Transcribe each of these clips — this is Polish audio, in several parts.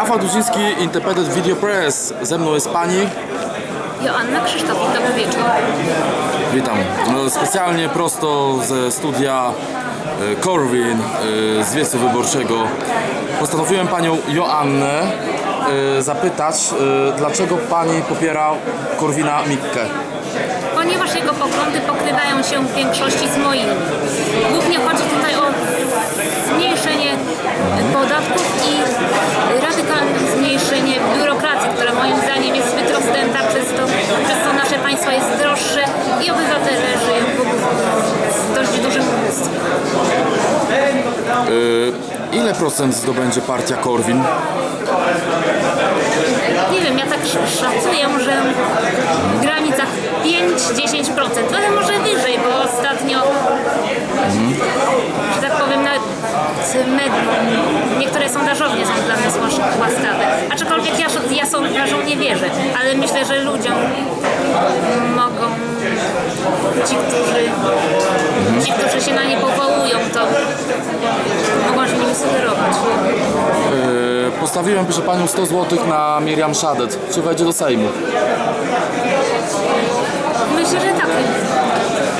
Rafał Dudziński, Independent Video Press. Ze mną jest pani. Joanna Krzysztof, dobry wieczór. Witam. No, Specjalnie prosto ze studia e, Corwin e, z wiecu wyborczego. Postanowiłem panią Joannę e, zapytać, e, dlaczego pani popiera Korwina Mikke. Ponieważ jego poglądy pokrywają się w większości z moimi. Ile procent zdobędzie partia Korwin? Nie wiem, ja tak sz- szacuję, że w granicach 5-10%, ale może wyżej, bo ostatnio, że tak powiem, nawet niektóre sondażownie są dla łasz- łaskawe. Aczkolwiek ja, ja sondażom nie wierzę, ale myślę, że ludziom mogą ci, którzy, ci, którzy się na nie powołują, to mogą się nimi sugerować. Postawiłem, proszę panią, 100 zł na Miriam Szadet. Czy wejdzie do Sejmu? Myślę, że tak.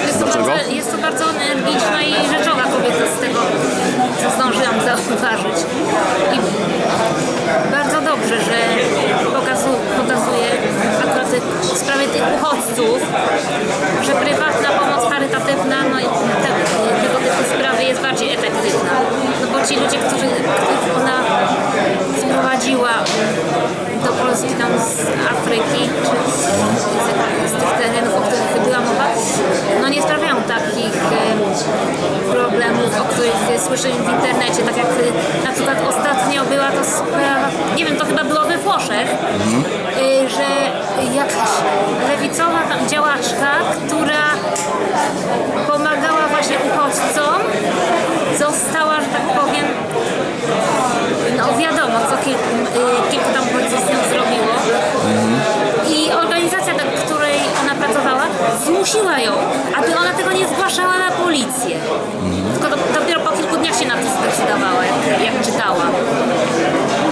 Jest to, Dlaczego? bardzo, jest to bardzo energiczna i rzeczowa kobieta z tego, co zdążyłam zauważyć. I bardzo dobrze, że pokazu, pokazuje akurat w sprawie tych uchodźców, że prywatna pomoc charytatywna no, i te, tego typu sprawy jest bardziej efektywna. No bo ci ludzie, którzy, których ona sprowadziła do Polski tam z Afryki, czy z, z tych terenów, o których była mowa, no nie sprawiają takich e, problemów, o słyszymy w internecie, tak jak e, na przykład ostatnio była to sprawa, nie wiem, to chyba było we Włoszech, e, że jakaś lewicowa tam działaczka, która pomagała właśnie uchodźcom, została, że tak powiem, no wiadomo, co kilku, y, kilku tam uchodźców z nią zrobiło. I organizacja, do której ona pracowała, zmusiła ją, aby ona tego nie zgłaszała na policję. Tylko do, dopiero po kilku dniach się na to zdecydowała, jak, jak czytała.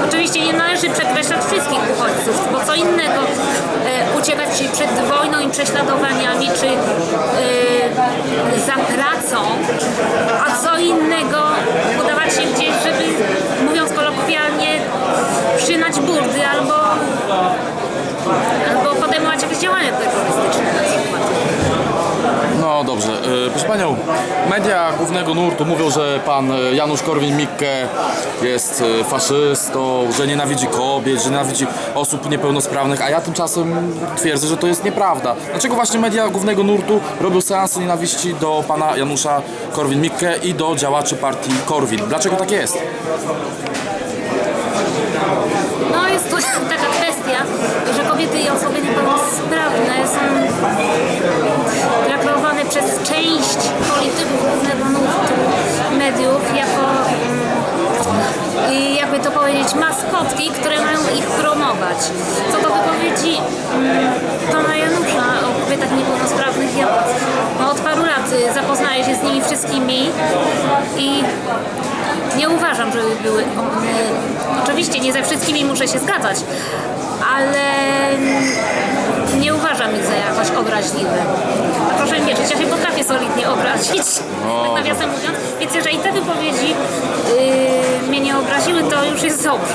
Oczywiście nie należy przekreślać wszystkich uchodźców, bo co innego e, uciekać przed wojną i prześladowaniami, czy e, za pracą, a co innego udawać się gdzieś, żeby, mówiąc kolokwialnie, przynać burdy albo, albo podejmować jakieś działania przykład. No dobrze. E, Proszę panią, media głównego nurtu mówią, że pan e, Janusz Korwin-Mikke jest e, faszystą, że nienawidzi kobiet, że nienawidzi osób niepełnosprawnych, a ja tymczasem twierdzę, że to jest nieprawda. Dlaczego właśnie media głównego nurtu robią seansy nienawiści do pana Janusza Korwin-Mikke i do działaczy partii Korwin? Dlaczego tak jest? No jest to taka kwestia, że kobiety i osoby niepełnosprawne są jakby to powiedzieć maskotki, które mają ich promować. Co do wypowiedzi mm, pana Janusza o kobietach niepełnosprawnych, ja no, od paru lat y, zapoznaję się z nimi wszystkimi i nie uważam, żeby były. one- Oczywiście nie ze wszystkimi muszę się zgadzać, ale nie uważam ich za jakoś obraźliwe. A proszę mi wierzyć, ja się potrafię solidnie obrazić, tak nawiasem mówiąc. Więc jeżeli te wypowiedzi yy, nie obraziły, to już jest dobrze.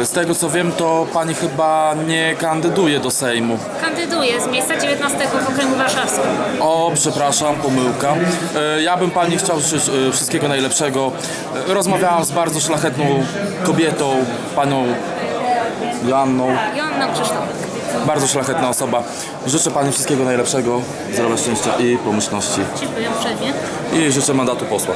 E, Z tego co wiem, to pani chyba nie kandyduje do Sejmu. Kandyduję z miejsca 19 w okręgu warszawskim. O, przepraszam, pomyłka. E, Ja bym pani chciał życzyć e, wszystkiego najlepszego. Rozmawiałam z bardzo szlachetną kobietą, panią Joanną. Joanna Krzysztof. Bardzo szlachetna osoba. Życzę pani wszystkiego najlepszego, zdrowia, szczęścia i pomyślności. Dziękuję uprzejmie. I życzę mandatu posła.